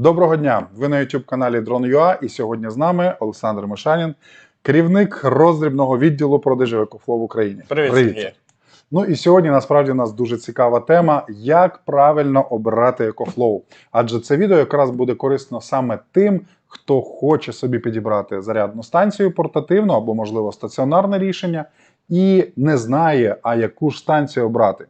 Доброго дня! Ви на youtube каналі Drone.ua і сьогодні з нами Олександр Мишанін, керівник роздрібного відділу продажів Екофло в Україні. Привіт, Сергій. Ну і сьогодні насправді у нас дуже цікава тема, як правильно обирати екофлоу. Адже це відео якраз буде корисно саме тим, хто хоче собі підібрати зарядну станцію портативну або, можливо, стаціонарне рішення, і не знає, а яку ж станцію обрати.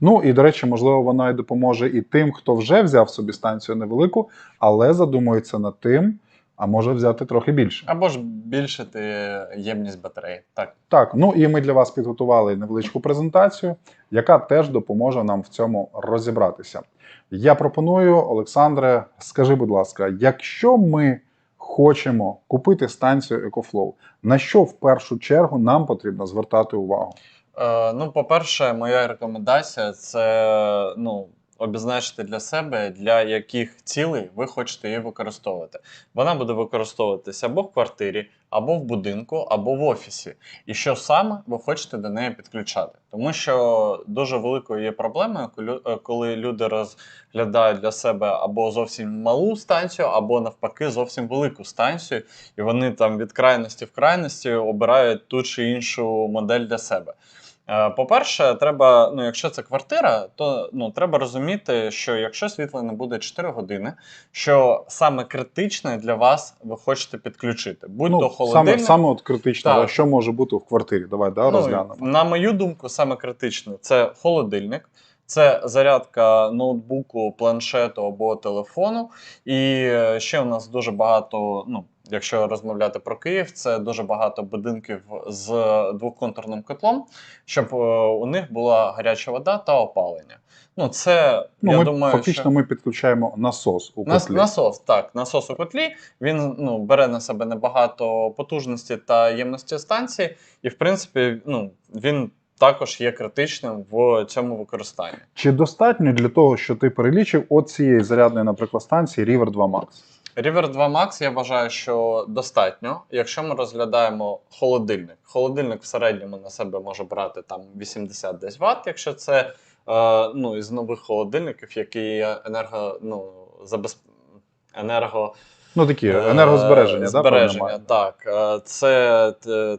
Ну і до речі, можливо, вона і допоможе і тим, хто вже взяв собі станцію невелику, але задумується над тим, а може взяти трохи більше. Або ж збільшити ємність батареї. Так. Так, ну і ми для вас підготували невеличку презентацію, яка теж допоможе нам в цьому розібратися. Я пропоную, Олександре, скажи, будь ласка, якщо ми хочемо купити станцію EcoFlow, на що в першу чергу нам потрібно звертати увагу? Е, ну, по-перше, моя рекомендація це ну, обізначити для себе, для яких цілей ви хочете її використовувати. Вона буде використовуватися або в квартирі, або в будинку, або в офісі. І що саме ви хочете до неї підключати. Тому що дуже великою є проблемою, е, коли люди розглядають для себе або зовсім малу станцію, або навпаки зовсім велику станцію, і вони там від крайності в крайності обирають ту чи іншу модель для себе. Е, По-перше, треба, ну, якщо це квартира, то ну, треба розуміти, що якщо світла не буде 4 години, що саме критичне для вас ви хочете підключити. Будь Ну, саме, холодильник. саме от критично, Так. а що може бути в квартирі? Давай да, Ну, розглянемо. На мою думку, саме критичне це холодильник, це зарядка ноутбуку, планшету або телефону. І е, ще у нас дуже багато. Ну, якщо розмовляти про Київ, це дуже багато будинків з двоконтурним котлом, щоб е, у них була гаряча вода та опалення. Ну, це Ну, я ми думаю, фактично що... ми підключаємо насос у Нас, котлі. насос, так, насос у котлі. Він ну, бере на себе небагато потужності та ємності станції, і в принципі, ну, він також є критичним в цьому використанні. Чи достатньо для того, що ти перелічив от цієї зарядної, наприклад, станції River 2 Max? River 2 Max я вважаю, що достатньо, якщо ми розглядаємо холодильник. Холодильник в середньому на себе може брати там 80 десь Вт, якщо це е, ну, із нових холодильників, які енерго, ну, забез... енерго Ну такі Е, енергозбереження, збереження, має? так. Е, Це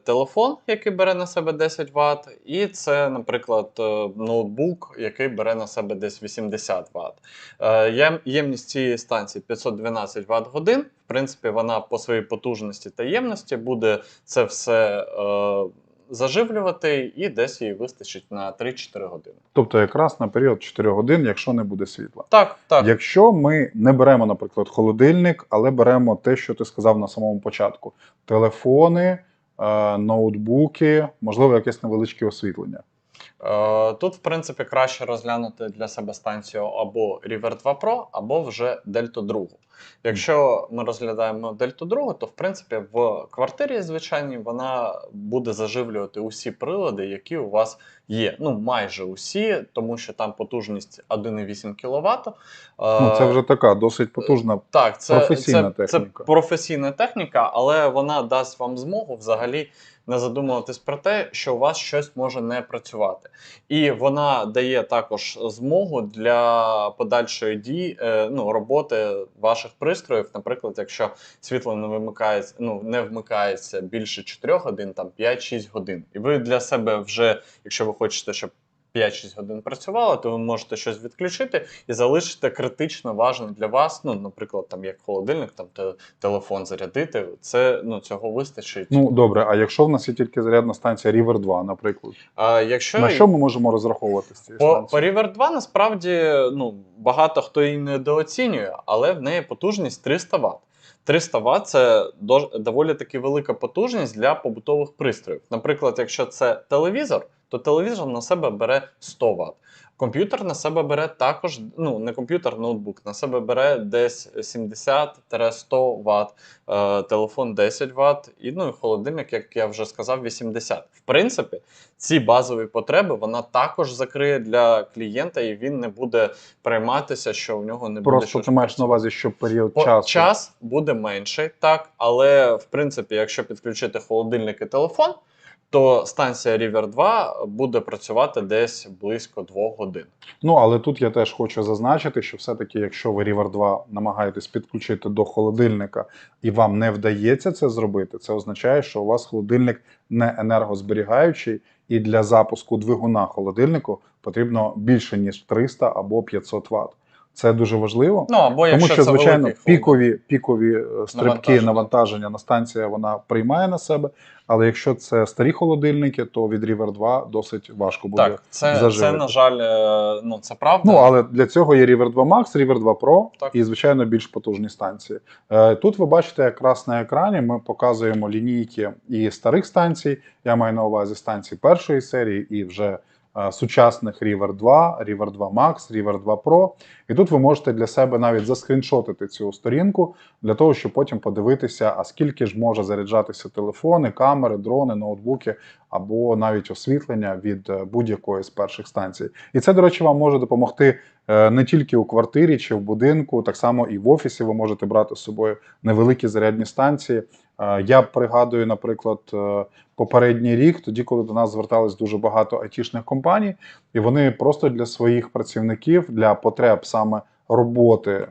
телефон, який бере на себе 10 Вт, і це, наприклад, е, ноутбук, який бере на себе десь 80 Вт. Е, єм- Ємність цієї станції 512 Вт годин. В принципі, вона по своїй потужності та ємності буде це все е, заживлювати, і десь їй вистачить на 3-4 години. Тобто якраз на період 4 годин, якщо не буде світла. Так, так. Якщо ми не беремо, наприклад, холодильник, але беремо те, що ти сказав на самому початку: телефони, е, ноутбуки, можливо, якесь невеличке освітлення. Е, Тут, в принципі, краще розглянути для себе станцію або River 2 Pro, або вже Delta 2. Якщо ми розглядаємо Delta 2, то в принципі в квартирі звичайній вона буде заживлювати усі прилади, які у вас є. Ну, майже усі, тому що там потужність 1,8 кВт. Ну, це вже така досить потужна. Так, це професійна це, техніка. Це професійна техніка, але вона дасть вам змогу взагалі не задумуватись про те, що у вас щось може не працювати. І вона дає також змогу для подальшої дії, е, ну, роботи ваших пристроїв. Наприклад, якщо світло не вимикається, ну не вмикається більше 4 годин, там 5-6 годин. І ви для себе вже, якщо ви хочете, щоб 5-6 годин працювало, то ви можете щось відключити і залишити критично важне для вас. Ну, наприклад, там як холодильник, там те- телефон зарядити. Це ну цього вистачить. Ну добре, а якщо в нас є тільки зарядна станція River 2, наприклад, а якщо на що ми можемо розраховувати з цієї по, по? River 2 насправді ну, багато хто її недооцінює, але в неї потужність 300 Вт. 300 Вт це доволі таки велика потужність для побутових пристроїв. Наприклад, якщо це телевізор, то телевізор на себе бере 100 Вт. Комп'ютер на себе бере також, ну не комп'ютер, ноутбук, на себе бере десь 70-100 Вт, е, телефон 10 Вт, і ну і холодильник, як я вже сказав, 80. В принципі, ці базові потреби вона також закриє для клієнта, і він не буде прийматися, що в нього не буде Просто ти маєш на увазі, що період По- часу. Час буде менший, так, але в принципі, якщо підключити холодильник і телефон, то станція River 2 буде працювати десь близько 2 годин. Ну, але тут я теж хочу зазначити, що все-таки, якщо ви River 2 намагаєтесь підключити до холодильника і вам не вдається це зробити, це означає, що у вас холодильник не енергозберігаючий, і для запуску двигуна холодильнику потрібно більше ніж 300 або 500 Вт. Це дуже важливо. Ну або Тому що, це звичайно, великий пікові, пікові е, стрибки Навантаження. навантаження на станція вона приймає на себе. Але якщо це старі холодильники, то від River 2 досить важко буде. Так, це, це на жаль, е, ну це правда. Ну, але для цього є River 2 Max, River 2 Pro Так. і, звичайно, більш потужні станції. Е, Тут ви бачите, якраз на екрані ми показуємо лінійки і старих станцій. Я маю на увазі станції першої серії і вже сучасних River 2, River 2 Max, River 2 Pro. І тут ви можете для себе навіть заскріншотити цю сторінку для того, щоб потім подивитися, а скільки ж може заряджатися телефони, камери, дрони, ноутбуки або навіть освітлення від е, будь-якої з перших станцій. І це, до речі, вам може допомогти е, не тільки у квартирі чи в будинку, так само і в офісі ви можете брати з собою невеликі зарядні станції. Е, Я пригадую, наприклад, е, попередній рік, тоді, коли до нас звертались дуже багато айтішних компаній, і вони просто для своїх працівників, для потреб саме роботи, е,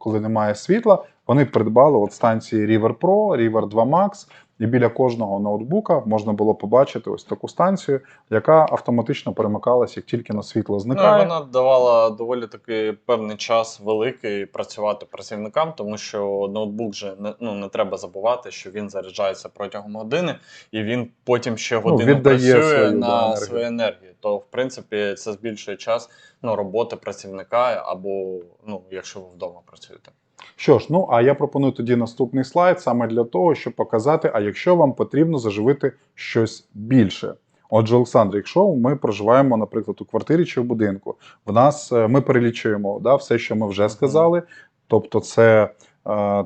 коли немає світла, вони придбали от станції River Pro, River 2 Max, і біля кожного ноутбука можна було побачити ось таку станцію, яка автоматично перемикалась, як тільки на світло Ну, вона давала доволі таки певний час великий працювати працівникам, тому що ноутбук же не, ну, не треба забувати, що він заряджається протягом години, і він потім ще годину Ну, працює свою, да, на енергію. свою енергію. То, в принципі, це збільшує час ну, роботи працівника, або ну, якщо ви вдома працюєте. Що ж, ну а я пропоную тоді наступний слайд саме для того, щоб показати, а якщо вам потрібно заживити щось більше. Отже, Олександр, якщо ми проживаємо, наприклад, у квартирі чи в будинку, в нас е, ми перелічуємо да, все, що ми вже сказали. Тобто, це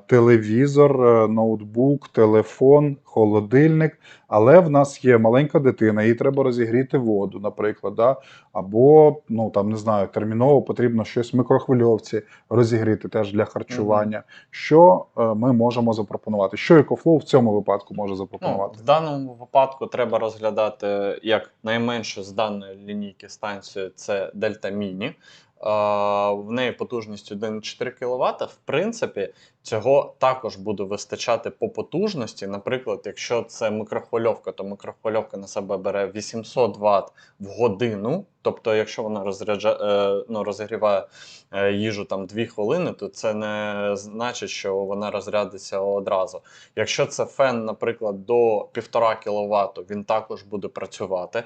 телевізор, е, ноутбук, телефон, холодильник. Але в нас є маленька дитина, їй треба розігріти воду, наприклад, да? або ну там не знаю, терміново потрібно щось в мікрохвильовці розігріти теж для харчування. Що е, ми можемо запропонувати? Що EcoFlow в цьому випадку може Ну, запропонувати? в даному випадку треба розглядати як найменшу з даної лінійки станцію це Delta Mini. Е, В неї потужність 1,4 кВт. В принципі, цього також буде вистачати по потужності. Наприклад, якщо це микрохвильовка, то микрохвильовка на себе бере 800 Вт в годину. Тобто, якщо вона розряджа, е, ну, розігріває е, їжу там 2 хвилини, то це не значить, що вона розрядиться одразу. Якщо це фен, наприклад, до 1,5 кВт, він також буде працювати.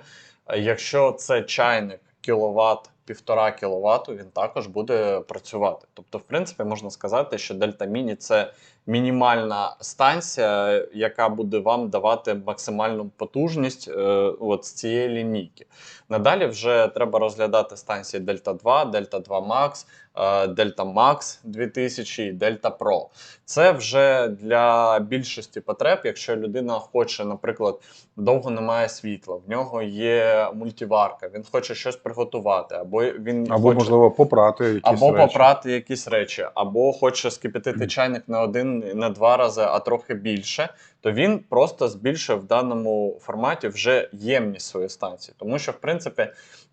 Якщо це чайник кіловат, 1,5 кВт, він також буде працювати. Тобто, в принципі, можна сказати, що Delta Mini це мінімальна станція, яка буде вам давати максимальну потужність е, от з цієї лінійки. Надалі вже треба розглядати станції Delta 2, Delta 2 Max, е, Delta Max 2000 і Delta Pro. Це вже для більшості потреб, якщо людина хоче, наприклад, довго немає світла, в нього є мультиварка, він хоче щось приготувати, або він Або, хоче... можливо, попрати якісь Або речі. попрати якісь речі, або хоче скипятити чайник не один, не два рази, а трохи більше, то він просто збільшує в даному форматі вже ємність своєї станції. Тому що, в принципі,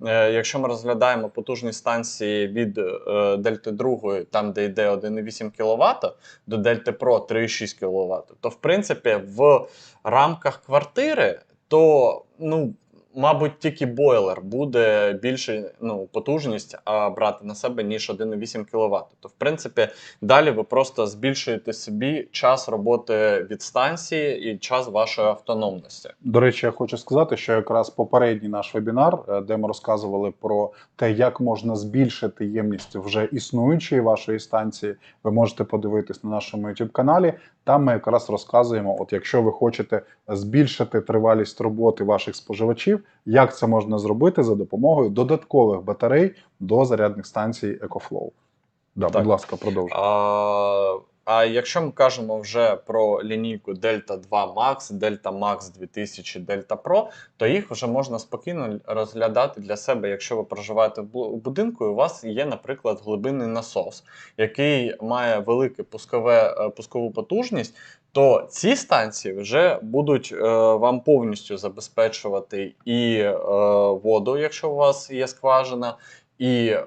е, якщо ми розглядаємо потужні станції від е, Дельти 2, там де йде 1,8 кВт, до Дельти Pro 3,6 кВт, то в принципі в рамках квартири, то ну. Мабуть, тільки бойлер буде більше ну, потужність а брати на себе, ніж 1,8 кВт. То, в принципі, далі ви просто збільшуєте собі час роботи від станції і час вашої автономності. До речі, я хочу сказати, що якраз попередній наш вебінар, е, де ми розказували про те, як можна збільшити ємність вже існуючої вашої станції, ви можете подивитись на нашому youtube каналі. Там ми якраз розказуємо, от якщо ви хочете збільшити тривалість роботи ваших споживачів, як це можна зробити за допомогою додаткових батарей до зарядних станцій EcoFlow. Да, Так. будь ласка, продовжуй. А, А якщо ми кажемо вже про лінійку Delta 2 Max, Delta Max 2000, Delta Pro, то їх вже можна спокійно розглядати для себе, якщо ви проживаєте в будинку, і у вас є, наприклад, глибинний насос, який має велике пускове, е, пускову потужність. То ці станції вже будуть е, вам повністю забезпечувати і е, воду, якщо у вас є скважина, і е,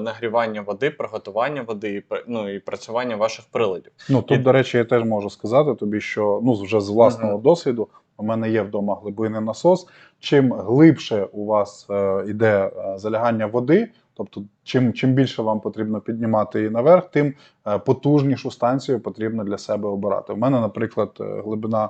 нагрівання води, приготування води, і, ну, і працювання ваших приладів. Ну тут, І- до речі, я теж можу сказати тобі, що ну вже з власного Мгм. досвіду у мене є вдома глибинний насос. Чим глибше у вас е, йде е, залягання води, тобто чим, чим більше вам потрібно піднімати її наверх, тим е, потужнішу станцію потрібно для себе обирати. У мене, наприклад, е, глибина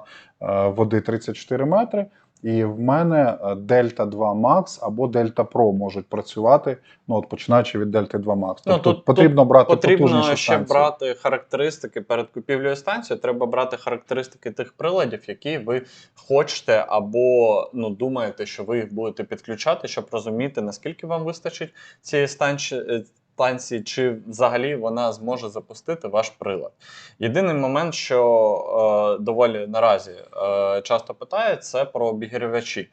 води 34 метри. І в мене е, Delta 2 Max або Delta Pro можуть працювати, ну от починаючи від Delta 2 Max. Ну, Тобто тут- потрібно брати Потрібно потужнішу ще станцію. брати характеристики перед купівлею станції. Треба брати характеристики тих приладів, які ви хочете, або ну думаєте, що ви їх будете підключати, щоб розуміти, наскільки вам вистачить цієї станції. Станції, чи взагалі вона зможе запустити ваш прилад. Єдиний момент, що е, доволі наразі е, часто питають, це про обігрівачі.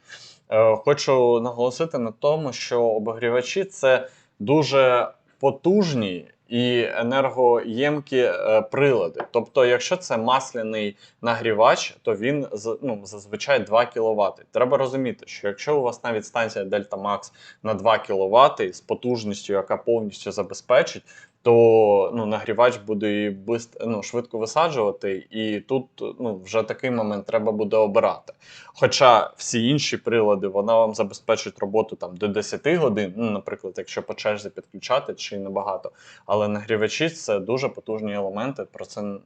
Е, хочу наголосити на тому, що обігрівачі це дуже потужні і енергоємкі е, прилади. Тобто, якщо це масляний нагрівач, то він ну, зазвичай 2 кВт. Треба розуміти, що якщо у вас навіть станція Delta Max на 2 кВт з потужністю, яка повністю забезпечить, то ну, нагрівач буде і бист- ну, швидко висаджувати, і тут ну, вже такий момент треба буде обирати. Хоча всі інші прилади вона вам забезпечить роботу там до 10 годин, ну, наприклад, якщо по черзі підключати, чи небагато. Але нагрівачі це дуже потужні елементи, про це ну,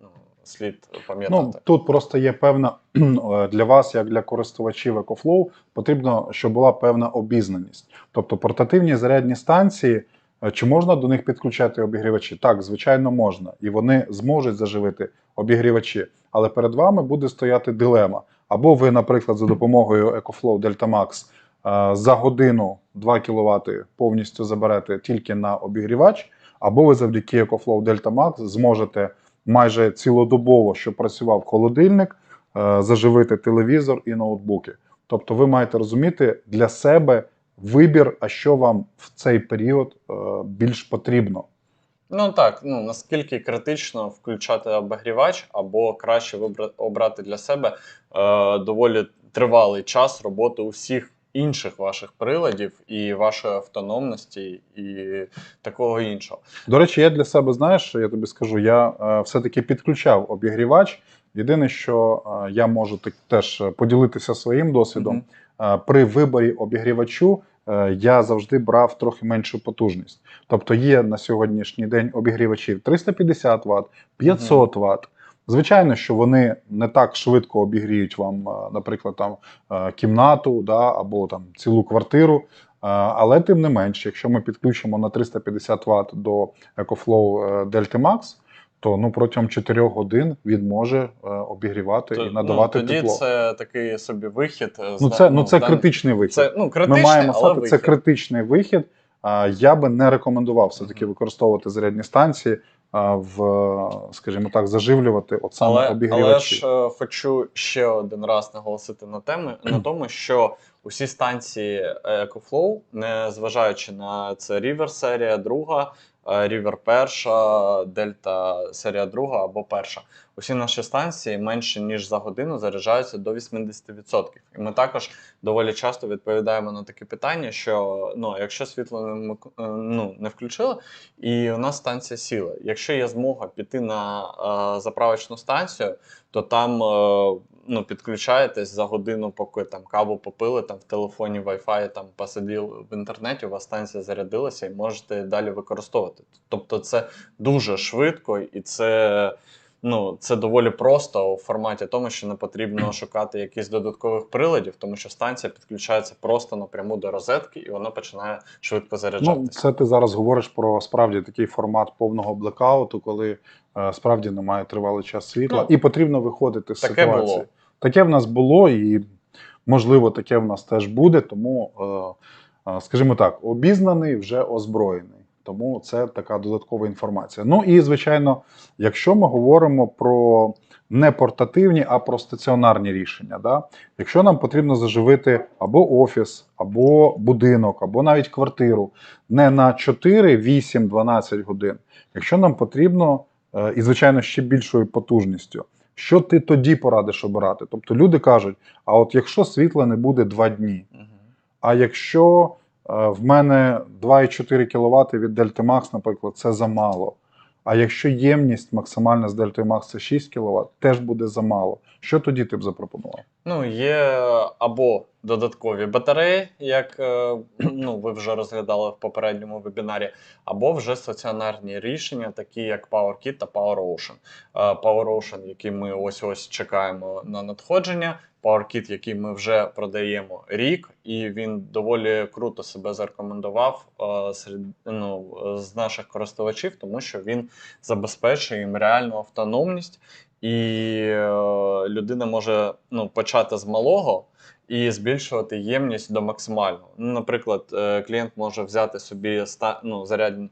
слід пам'ятати. Ну, тут просто є певна е, для вас, як для користувачів EcoFlow, потрібно, щоб була певна обізнаність. Тобто портативні зарядні станції, чи можна до них підключати обігрівачі? Так, звичайно, можна. І вони зможуть заживити обігрівачі. Але перед вами буде стояти дилема. Або ви, наприклад, за допомогою EcoFlow Delta Max е, за годину 2 кВт повністю заберете тільки на обігрівач, або ви завдяки EcoFlow Delta Max зможете майже цілодобово, що працював холодильник, е, заживити телевізор і ноутбуки. Тобто, ви маєте розуміти для себе вибір, а що вам в цей період е, більш потрібно. Ну так, ну наскільки критично включати обігрівач, або краще обрати для себе е, доволі тривалий час роботи усіх інших ваших приладів і вашої автономності, і такого іншого. До речі, я для себе знаєш, я тобі скажу, я е, все-таки підключав обігрівач. Єдине, що е, я можу так, теж поділитися своїм досвідом. Мгм. Е, при виборі обігрівачу е, я завжди брав трохи меншу потужність. Тобто є на сьогоднішній день обігрівачів 350 Вт, 500 Вт. Звичайно, що вони не так швидко обігріють вам, е, наприклад, там е, кімнату да, або там цілу квартиру. Але тим не менш, якщо ми підключимо на 350 Вт до EcoFlow Delta Max, то ну протягом 4 годин він може е, обігрівати То- і надавати ну, тоді тепло. це такий собі вихід. е, Ну це, ну, це дан- критичний вихід. Це ну, Ми критичний, маємо але сказати, це вихід. критичний вихід. А, Я би не рекомендував все-таки Мгм. використовувати зарядні станції в, скажімо так, заживлювати от саме Але, але ж е, хочу ще один раз наголосити на теми на тому, що усі станції EcoFlow, не зважаючи на це River серія друга, River перша, Delta серія друга або перша. Усі наші станції менше ніж за годину заряджаються до 80%. І ми також доволі часто відповідаємо на такі питання, що ну, якщо світло не, е, ну, не включили, і у нас станція сіла. Якщо є змога піти на е, заправочну станцію, то там е, ну, підключаєтесь за годину, поки там каву попили, там в телефоні Wi-Fi там посиділи в інтернеті, у вас станція зарядилася і можете далі використовувати. Тобто це дуже швидко і це. Ну, це доволі просто у форматі тому, що не потрібно шукати якісь додаткових приладів, тому що станція підключається просто напряму до розетки, і вона починає швидко Ну, це ти зараз говориш про справді такий формат повного блекауту, коли е, справді немає тривалий час світла, Ну, і потрібно виходити з таке ситуації. було. Таке в нас було, і можливо, таке в нас теж буде. Тому, е, е, скажімо так, обізнаний вже озброєний. Тому це така додаткова інформація. Ну і звичайно, якщо ми говоримо про не портативні, а про стаціонарні рішення, да? якщо нам потрібно заживити або офіс, або будинок, або навіть квартиру не на 4, 8, 12 годин, якщо нам потрібно, е, і звичайно ще більшою потужністю, що ти тоді порадиш обирати? Тобто люди кажуть: а от якщо світла не буде 2 дні, а якщо в мене 2,4 кВт від Дельти Макс, наприклад, це замало. А якщо ємність максимальна з Delta Max це 6 кВт, теж буде замало. Що тоді ти б запропонував? Ну, є або додаткові батареї, як е, ну, ви вже розглядали в попередньому вебінарі, або вже стаціонарні рішення, такі як PowerKit та PowerOcean. Е, PowerOcean, який ми ось ось чекаємо на надходження. PowerKit, який ми вже продаємо рік, і він доволі круто себе зарекомендував е, серед ну, з наших користувачів, тому що він забезпечує їм реальну автономність, і е, людина може ну, почати з малого і збільшувати ємність до максимального. Ну, наприклад, е, клієнт може взяти собі ну, зарядні,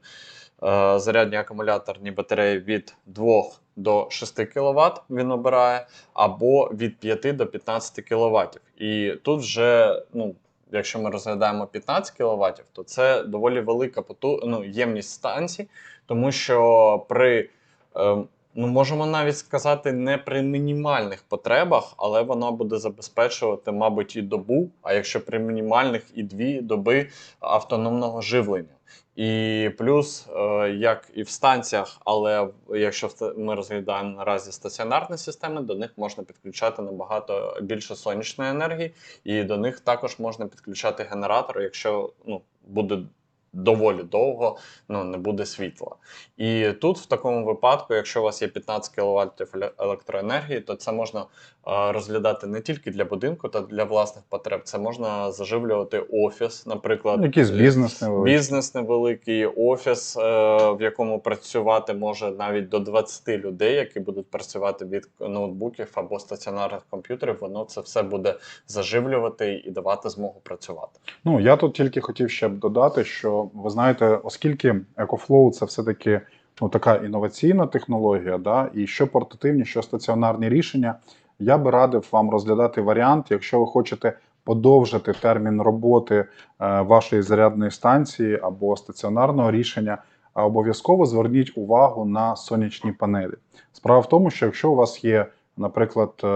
е, зарядні акумуляторні батареї від 2 до 6 кВт він обирає, або від 5 до 15 кВт. І тут вже, ну, якщо ми розглядаємо 15 кВт, то це доволі велика поту... ну, ємність станцій, тому що при е, Ну, можемо навіть сказати, не при мінімальних потребах, але вона буде забезпечувати, мабуть, і добу, а якщо при мінімальних і дві доби автономного живлення. І плюс, е, як і в станціях, але якщо ми розглядаємо наразі стаціонарні системи, до них можна підключати набагато більше сонячної енергії, і до них також можна підключати генератор, якщо ну, буде доволі довго ну, не буде світла. І тут, в такому випадку, якщо у вас є 15 кВт електроенергії, то це можна е, розглядати не тільки для будинку та для власних потреб. Це можна заживлювати офіс, наприклад, Ну, Якийсь е, бізнес невеликий. Бізнес невеликий, офіс, е, в якому працювати може навіть до 20 людей, які будуть працювати від ноутбуків або стаціонарних комп'ютерів. Воно це все буде заживлювати і давати змогу працювати. Ну, я тут тільки хотів ще б додати, що ви знаєте, оскільки EcoFlow це все-таки ну, така інноваційна технологія, да, і що портативні, що стаціонарні рішення, я би радив вам розглядати варіант, якщо ви хочете подовжити термін роботи е, вашої зарядної станції або стаціонарного рішення, обов'язково зверніть увагу на сонячні панелі. Справа в тому, що якщо у вас є, наприклад, е,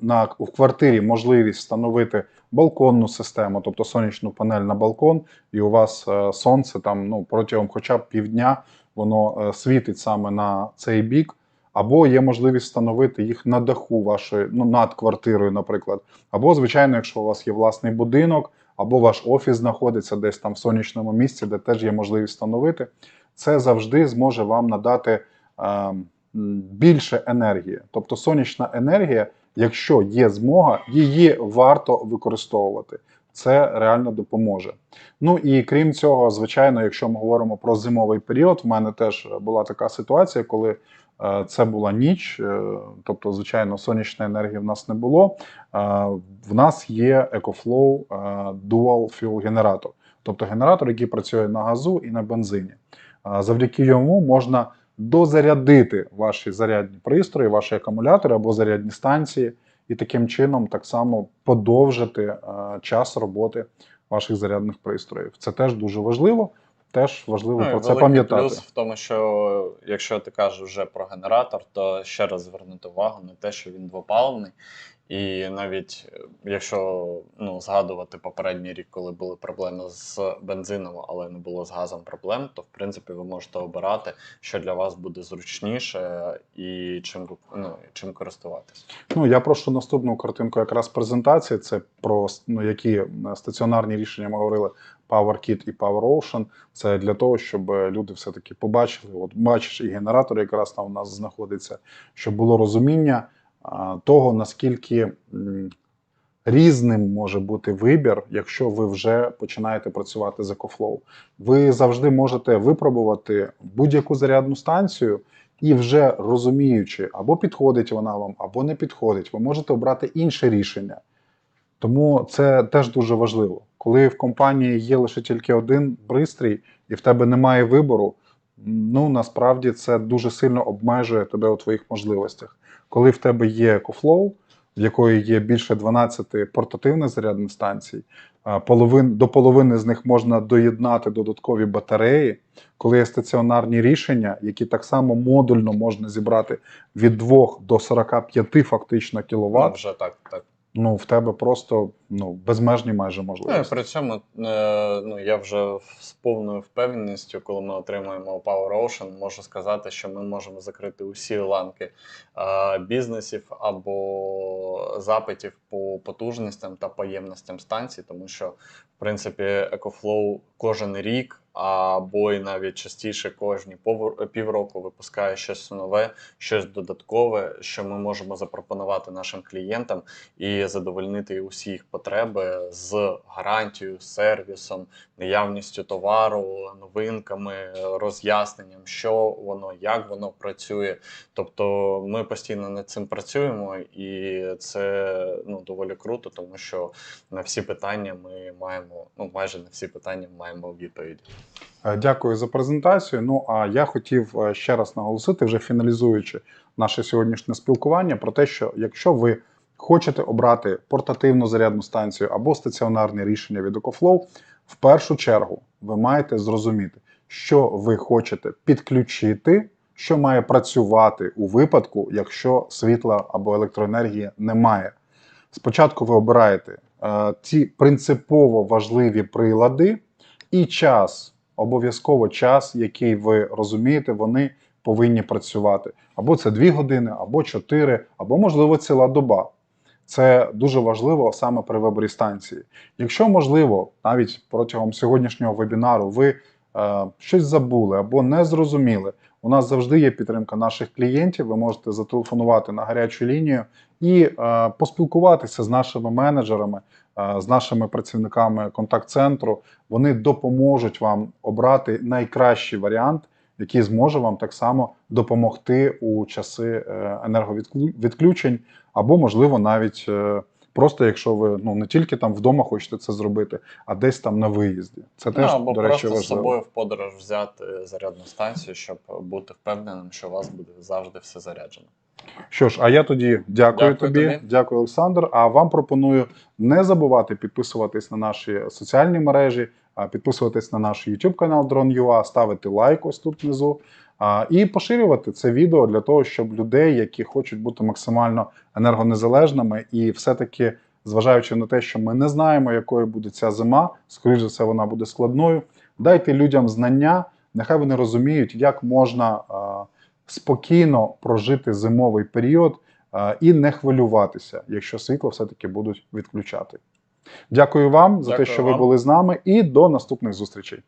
на в квартирі можливість встановити балконну систему, тобто сонячну панель на балкон, і у вас е, сонце там ну протягом хоча б півдня воно е, світить саме на цей бік. Або є можливість встановити їх на даху вашої, ну над квартирою, наприклад. Або, звичайно, якщо у вас є власний будинок, або ваш офіс знаходиться десь там в сонячному місці, де теж є можливість встановити, це завжди зможе вам надати е, м, більше енергії. Тобто сонячна енергія, якщо є змога, її варто використовувати. Це реально допоможе. Ну і крім цього, звичайно, якщо ми говоримо про зимовий період, в мене теж була така ситуація, коли е, це була ніч, е, тобто, звичайно, сонячної енергії в нас не було. Е, В нас є EcoFlow Dual Fuel генератор, тобто генератор, який працює на газу і на бензині. Завдяки йому можна дозарядити ваші зарядні пристрої, ваші акумулятори або зарядні станції, і таким чином так само подовжити е, час роботи ваших зарядних пристроїв. Це теж дуже важливо. Теж важливо Ну, про це пам'ятати. Плюс в тому, що якщо ти кажеш вже про генератор, то ще раз звернути увагу на те, що він двопаливний. І навіть якщо ну, згадувати попередній рік, коли були проблеми з бензином, але не було з газом проблем, то в принципі ви можете обирати, що для вас буде зручніше і чим ну, чим користуватись. Ну я прошу наступну картинку, якраз презентації. Це про ну, які е, стаціонарні рішення ми говорили PowerKit і PowerOcean. Це для того, щоб е, люди все-таки побачили. От бачиш, і генератор якраз там у нас знаходиться, щоб було розуміння того, наскільки різним може бути вибір, якщо ви вже починаєте працювати з EcoFlow. Ви завжди можете випробувати будь-яку зарядну станцію. І вже розуміючи, або підходить вона вам, або не підходить, ви можете обрати інше рішення. Тому це теж дуже важливо. Коли в компанії є лише тільки один пристрій, і в тебе немає вибору, ну насправді це дуже сильно обмежує тебе у твоїх можливостях. Коли в тебе є EcoFlow, в якої є більше 12 портативних зарядних станцій, половин, до половини з них можна доєднати додаткові батареї, коли є стаціонарні рішення, які так само модульно можна зібрати від 2 до 45 фактично Ну, вже так, так. Ну в тебе просто ну, безмежні майже Ну, і можливості. при цьому е, ну, я вже з повною впевненістю, коли ми отримаємо Power Ocean, можу сказати, що ми можемо закрити усі ланки е, бізнесів або запитів по потужностям та поємностям станцій, тому що, в принципі, EcoFlow кожен рік. Або і навіть частіше кожні півроку випускає щось нове, щось додаткове, що ми можемо запропонувати нашим клієнтам і задовольнити усі їх потреби з гарантією, сервісом, наявністю товару, новинками, роз'ясненням, що воно, як воно працює. Тобто ми постійно над цим працюємо, і це ну, доволі круто, тому що на всі питання ми маємо, ну майже на всі питання маємо відповіді. Е, Дякую за презентацію. Ну а я хотів е, ще раз наголосити, вже фіналізуючи наше сьогоднішнє спілкування, про те, що якщо ви хочете обрати портативну зарядну станцію або стаціонарне рішення від EcoFlow, в першу чергу ви маєте зрозуміти, що ви хочете підключити, що має працювати у випадку, якщо світла або електроенергії немає. Спочатку ви обираєте е, ті принципово важливі прилади і час, обов'язково час, який ви розумієте, вони повинні працювати. Або це 2 години, або 4, або, можливо, ціла доба. Це дуже важливо саме при виборі станції. Якщо можливо, навіть протягом сьогоднішнього вебінару ви е, щось забули або не зрозуміли, у нас завжди є підтримка наших клієнтів. Ви можете зателефонувати на гарячу лінію і е, поспілкуватися з нашими менеджерами, з нашими працівниками контакт-центру. Вони допоможуть вам обрати найкращий варіант, який зможе вам так само допомогти у часи е, енерговідключень, або, можливо, навіть е, просто якщо ви ну не тільки там вдома хочете це зробити, а десь там на виїзді. Це теж ну, або до речі просто з собою в подорож взяти зарядну станцію, щоб бути впевненим, що у вас буде завжди все заряджено. Що ж, а я тоді дякую, Дякую тобі, тобі. дякую, Олександр. А вам пропоную не забувати підписуватись на наші соціальні мережі, підписуватись на наш YouTube канал Drone.ua, ставити лайк ось тут внизу. І поширювати це відео для того, щоб людей, які хочуть бути максимально енергонезалежними, і все-таки, зважаючи на те, що ми не знаємо, якою буде ця зима, скоріш за все, вона буде складною. Дайте людям знання, нехай вони розуміють, як можна спокійно прожити зимовий період і не хвилюватися, якщо світло все-таки будуть відключати. Дякую вам за те, що що ви були з нами, і до наступних зустрічей.